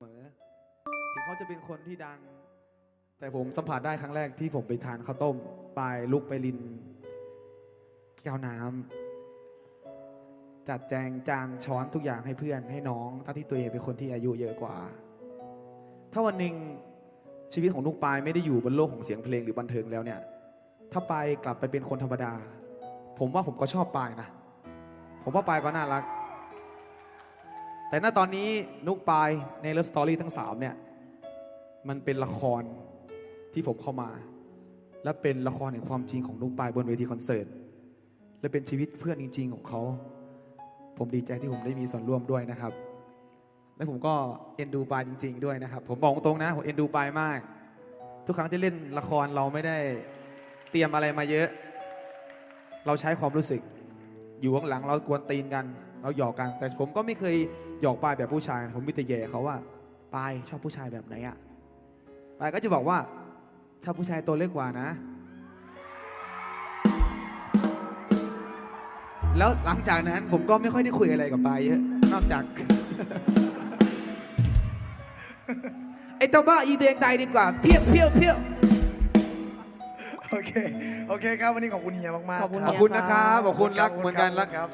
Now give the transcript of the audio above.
เสมอถึงเขาจะเป็นคนที่ดัง แต่ผมสัมผัสได้ครั้งแรกที่ผมไปทานข้าวต้มปลายลุกไปลินแก้วน้ำจัดแจงจานช้อนทุกอย่างให้เพื่อนให้น้องทั้งที่ตัวเองเป็นคนที่อายุเยอะกว่า ถ้าวันหนึ่งชีวิตของลูกปลายไม่ได้อยู่บนโลกของเสียงเพลงหรือบันเทิงแล้วเนี่ย ถ้าปายกลับไปเป็นคนธรรมดา ผมว่าผมก็ชอบปายนะ ผมว่าปายก็น่ารัก แต่ณตอนนี้นุกปายในเลิฟสตอรี่ทั้ง 3 เนี่ย มันเป็นละครที่ผมเข้ามา และเป็นละครแห่งความจริงของนุกปายบนเวทีคอนเสิร์ต และเป็นชีวิตเพื่อนจริง ๆ ของเขา ผมดีใจที่ผมได้มีส่วนร่วมด้วยนะครับ และผมก็เอ็นดูปายจริง ๆ ด้วยนะครับ ผมบอกตรงๆนะผมเอ็นดูปายมาก ทุกครั้งที่เล่นละครเราไม่ได้เตรียมอะไรมาเยอะ เราใช้ความรู้สึก อยู่ข้างหลังเรากวนตีนกัน เราหยอกกัน แต่ผมก็ไม่เคยหยอกปายแบบผู้ชาย ผมมิตรแย่เขาว่าปายชอบผู้ชายแบบไหนอะปายก็จะบอกว่าชอบผู้ชายตัวเล็กกว่านะ แล้วหลังจากนั้นผมก็ไม่ค่อยได้คุยอะไรกับปายเยอะ นอกจาก ไอ้เจ้าบ้าอีเดงใดดีกว่า เพี้ยวเพี้ยวเพี้ยวโอเค โอเคครับ วันนี้ขอบคุณเฮียมากๆขอบคุณขอบคุณนะครับ ขอบคุณรักเหมือนกันรักครับ